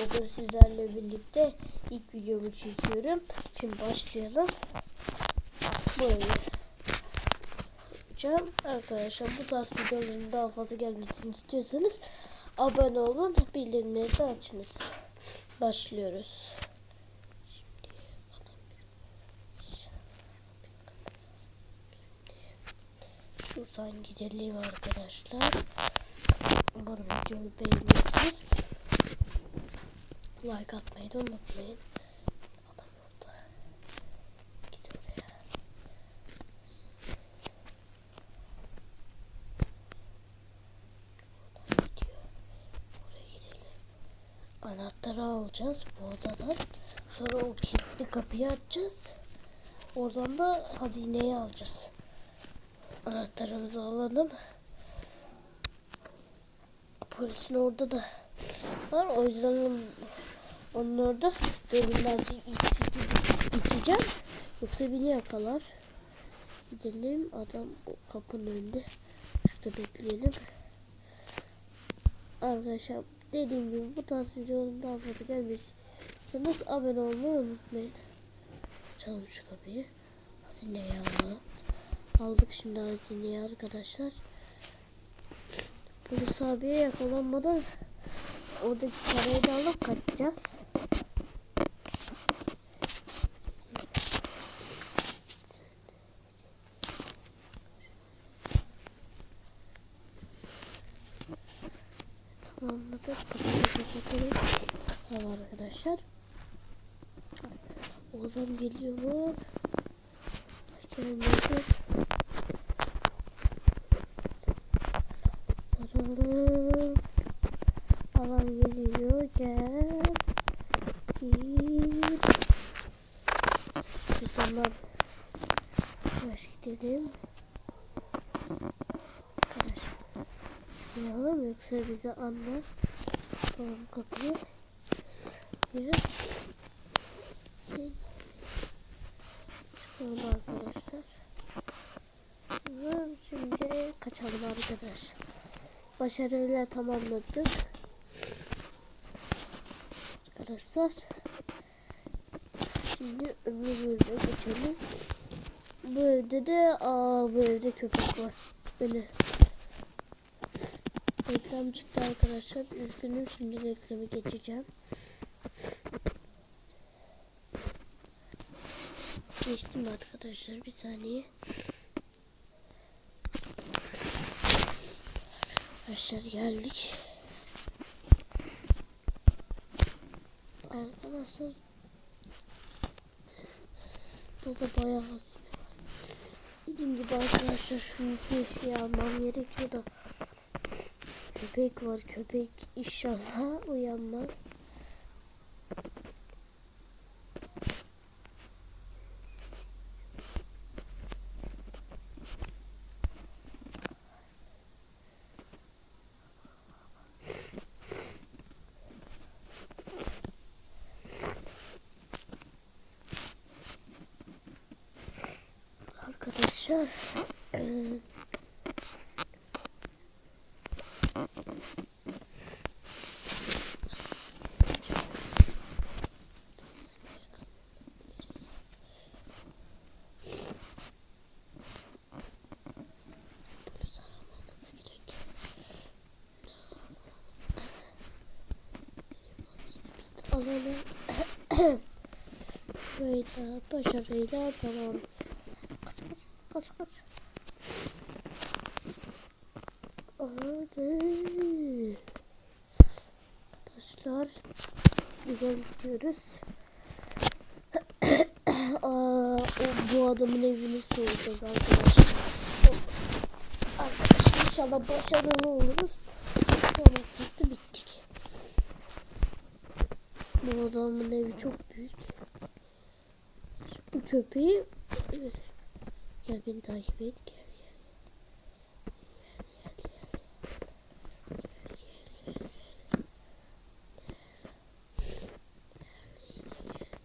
Bugün sizlerle birlikte ilk videomu çekiyorum. Şimdi başlayalım. Böyle yapacağım. Arkadaşlar bu tarz videoların daha fazla gelmesini istiyorsanız abone olun. Bildirimleri de açınız. Başlıyoruz. Şuradan gidelim arkadaşlar. Umarım videoyu beğenirsiniz. Like atmayı da unutmayın. Adam orada. Git oraya. Oradan gidiyor. Oraya gidelim. Anahtarı alacağız bu odadan. Sonra o kilitli kapıyı açacağız. Oradan da hazineyi alacağız. Anahtarımızı alalım. Polisin orada da var. O yüzden onun, orada görünmezlik içeceğim. Yoksa beni yakalar. Gidelim. Adam o kapının önünde. Şurada bekleyelim. Arkadaşlar dediğim gibi bu tarz videonun daha fazla gelmesiyseniz abone olmayı unutmayın. Açalım şu kapıyı. Hazineyi alalım. Aldık şimdi hazineyi arkadaşlar. Polis abiye yakalanmadan oradaki parayı da alıp kaçacağız. Tamamladık. Kapıyı kapatalım. Tamam arkadaşlar. Ozan geliyor mu? Gelmedi. Saralım. Alan geliyor. Gel. Git. Güzeller. Yavaş gidelim. Arkadaşlar. Yapalım yoksa bize anlar. Tamam kapıyı. Sen. Çıkalım arkadaşlar. Ve Şimdi kaçalım arkadaşlar. Başarıyla tamamladık. Arkadaşlar. Şimdi öbür bölüme geçelim. Bu evde de aa bu evde köpek var. Beni. Reklam çıktı arkadaşlar. Üzgünüm şimdi reklamı geçeceğim. Geçtim arkadaşlar bir saniye. Arkadaşlar geldik. Arkadaşlar Burada bayağı hazine var. Dediğim gibi arkadaşlar şunu şey almam gerekiyor da Köpek var köpek inşallah uyanmaz. Arkadaşlar de alalım. Böyle başarıyla tamam. Kaç kaç kaç kaç. Hadi. Arkadaşlar güzel gidiyoruz. Aa, bu adamın evini soyacağız arkadaşlar. Arkadaşlar inşallah başarılı oluruz. Olmazsak da bittik. Bu adamın evi çok büyük. Bu köpeği gel beni takip et gel gel. Gel, gel, gel. Gel, gel, gel, gel.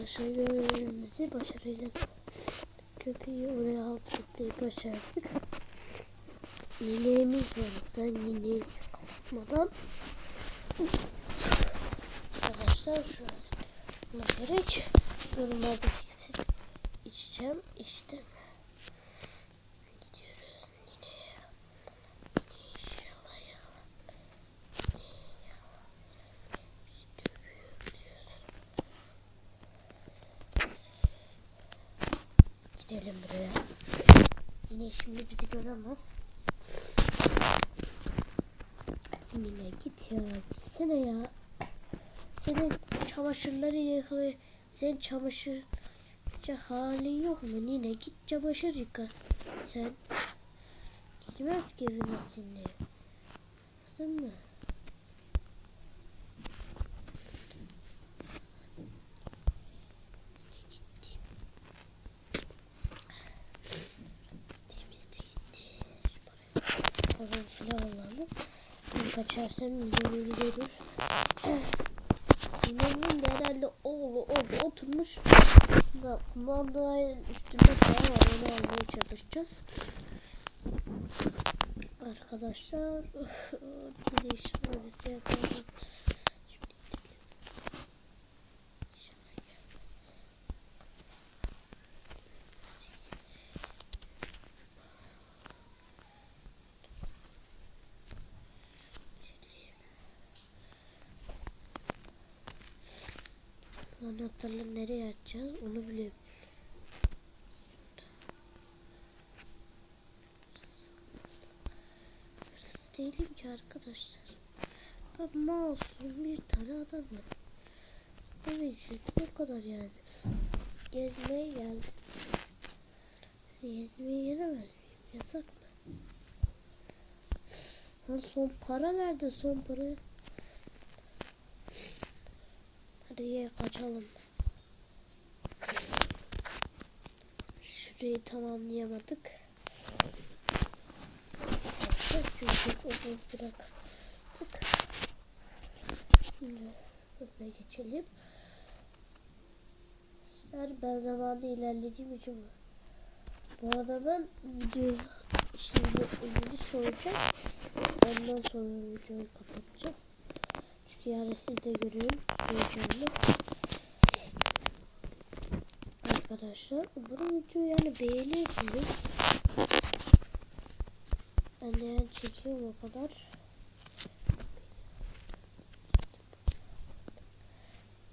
Arkadaşlar görevimizi başarıyla köpeği oraya hapsetmeyi başardık. Nineğimiz var burada. Nineği kapatmadan arkadaşlar şu an yorumlardaki ikisini içeceğim. İçtim. Gidelim buraya. Yine şimdi bizi göremez. Yine git ya. Gitsene ya. Senin çamaşırları yıkıyor. Senin çamaşır halin yok mu? Nine git çamaşır yıka. Sen gitmez ki evine seni. Anladın mı? Gitti. Temiz de gitti. Şu parayı falan filan alalım. Bir kaçarsam videoyu görür. De herhalde oğlu orada oturmuş. Da kumandayın üstünde para var. Onu almaya çalışacağız. Arkadaşlar. Bir de inşallah bize yaparız. Şimdi gidelim. İnşallah gelmez. Anahtarları nereye atacağız onu biliyorum. Hırsız değilim ki arkadaşlar. Ben masum bir tane adamım. Evet o kadar yani. Gezmeye geldim. Gezmeye gelemez miyim? Yasak mı? Lan son para nerede son para? Hadi ye kaçalım. Şurayı tamamlayamadık. Çünkü onu bıraktık. Şimdi buraya geçelim. Yani ben zamanında ilerlediğim için bu. Arada ben video şimdi ilgili soracağım. Ondan sonra videoyu kapatacağım. Çünkü yani siz de görün. Heyecanlı. Arkadaşlar umarım videoyu yani beğenirsiniz. Ben de çekiyorum o kadar.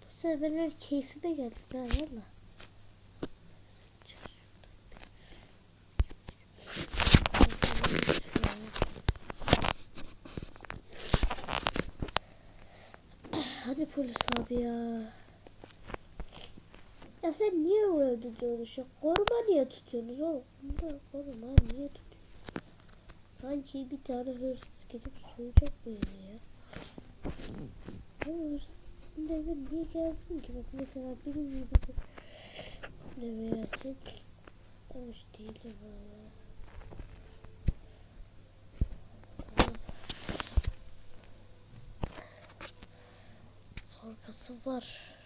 Bu sefer benim keyfime geldi ben valla. Hadi polis abi ya. Sen niye o evde dolaşıyorsun? Koruma niye tutuyorsunuz oğlum? Bunda koruma niye tutuyorsun? Sanki bir tane hırsız gelip soyacak beni ya. Bu hırsızın eve niye gelsin ki? Bak mesela benim gibi de eve gelsin. Hoş değilim valla. Sorgası var.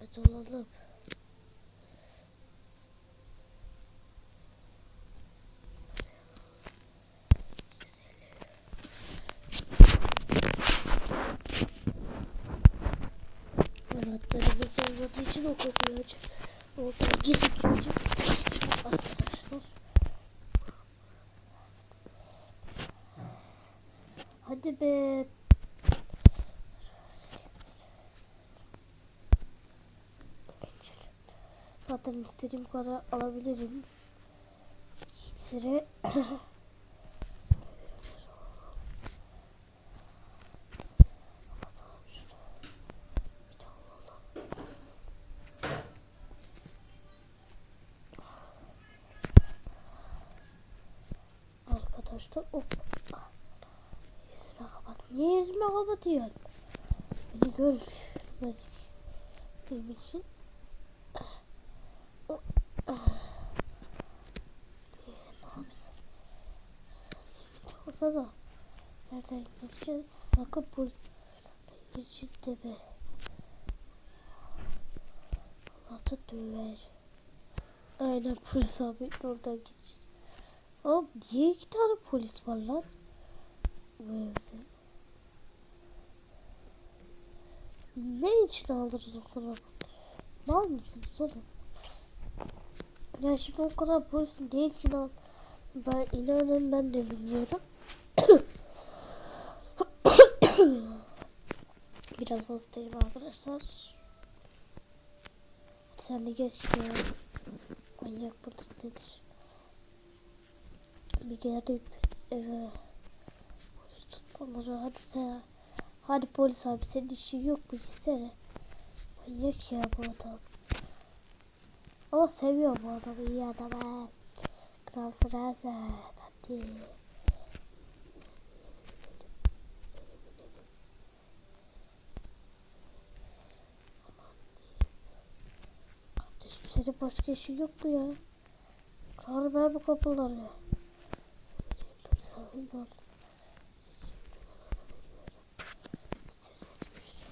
Evet olalım. Anahtarımız olmadığı için o kapıyı aç. Oradan girip gireceğiz. Arkadaşlar. Hadi be. Zaten istediğim kadar alabilirim. Sıra Arkadaşlar hop. Yüzüme kapat. Niye yüzüme kapatıyorsun? Beni görmez. Benim Ortada. Nereden gideceğiz? Sakın polis. Gideceğiz deme. da döver. Aynen polis abi oradan gideceğiz. Oğlum niye iki tane polis var lan? Bu evde. Ne için aldınız o kadar? Mal mısınız oğlum? Ya şimdi o kadar polisi ne için al? Ben inanın ben de bilmiyorum. Biraz hastayım arkadaşlar. Sen de geç ya. Manyak mıdır nedir? Bir gelip eve polis tutmaları hadi sen. Hadi polis abi senin işin yok mu gitsene. Manyak ya bu adam. Ama seviyor bu adamı iyi adam. Kral Fransız hadi. Senin başka işin yok mu ya? Kral ver bu kapıları.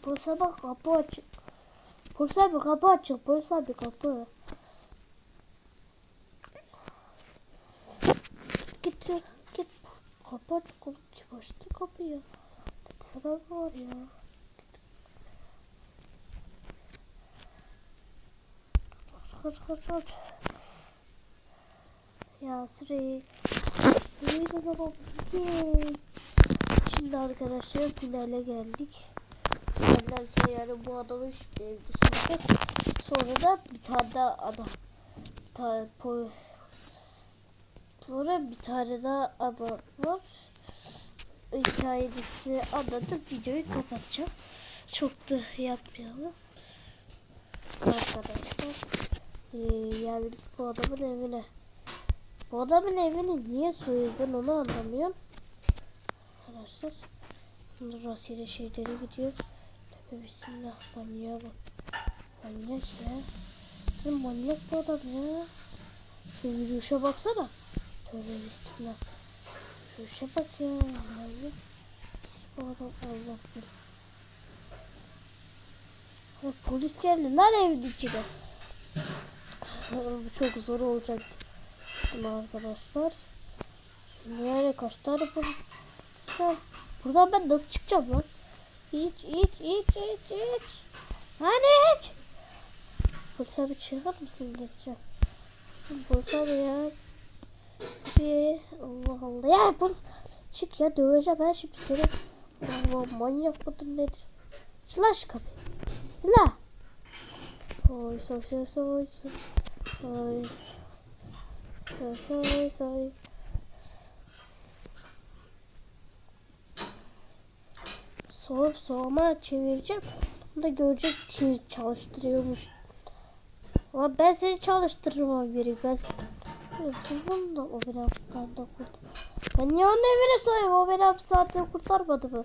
Polis abi kapı açık. Polis abi kapı açık. Polis abi kapı. Git. Git. Kapı açık. Kim açtı kapıyı? Ne falan var ya. Kaç kaç kaç. Ya süreyi. Süreyi de zaman bitti. Şimdi arkadaşlar finale geldik. Sonra yani bu adamı şimdi sunacağız. Sonra da bir tane daha adam. Bir tane po Sonra bir tane daha adam var. Hikayesi anlatıp videoyu kapatacağım. Çok da yapmayalım. Arkadaşlar. Ee, geldik bu adamın evine. Bu adamın evini niye soyuyor onu anlamıyorum. Arkadaşlar. Şimdi rastgele şeylere gidiyor. Tabi bismillah manyağa bak. Manyak ya. Sen manyak bu adam ya. Şu yürüyüşe baksana. Tövbe bismillah. Yürüyüşe bak ya. Manyak. Bu adam Allah bilir. Ha, Polis geldi lan evin içine. Çok zor olacaktı. Ama arkadaşlar. Yani kaç tane var? Buradan ben nasıl çıkacağım lan? İç iç iç iç iç. Hani iç. Polis abi çıkar mısın? Kızım polis abi ya. Bir Allah Allah. Ya polis. Çık ya döveceğim ben şimdi seni. Allah manyak mıdır nedir? Sıla şu kapıyı. Sıla. Soy soy soy soy soy. Soy. Soy soy soy. Soğup soğuma çevireceğim. Onu da görecek kim çalıştırıyormuş. Ama ben seni çalıştırmam gerek. Ben hırsızım da o beni hapishaneden kurtar. Ben niye onun evine soyayım? O beni hapishaneden kurtarmadı mı?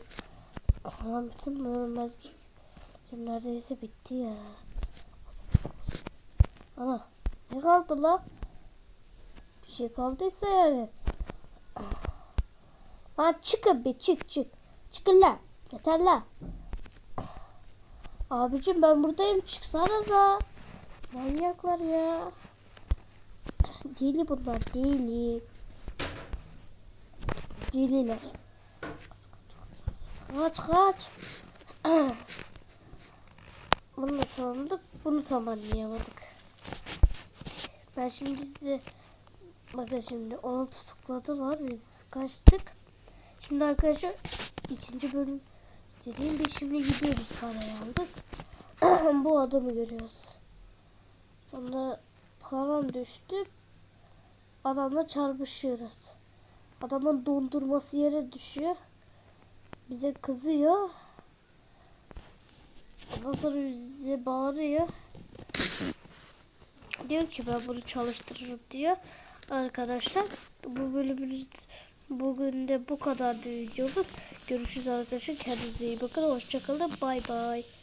Aman bütün görmezlik. Neredeyse bitti ya. Ana ne kaldı la? Bir şey kaldıysa yani. Lan çıkın bir çık çık. Çıkın lan. Yeter lan. Abicim ben buradayım çıksanıza. Manyaklar ya. Deli bunlar deli. Deliler. Kaç kaç. Bunu tamamladık. Bunu tamamlayamadık. Ben şimdi size bakın şimdi onu tutukladılar. Biz kaçtık. Şimdi arkadaşlar ikinci bölüm dediğim bir şimdi gidiyoruz parayı aldık. Bu adamı görüyoruz. Sonra param düştü. Adamla çarpışıyoruz. Adamın dondurması yere düşüyor. Bize kızıyor. Ondan sonra bize bağırıyor. Diyor ki ben bunu çalıştırırım diyor. Arkadaşlar bu bölümümüz bugün de bu kadar videomuz. Görüşürüz arkadaşlar. Kendinize iyi bakın. Hoşçakalın. Bay bay.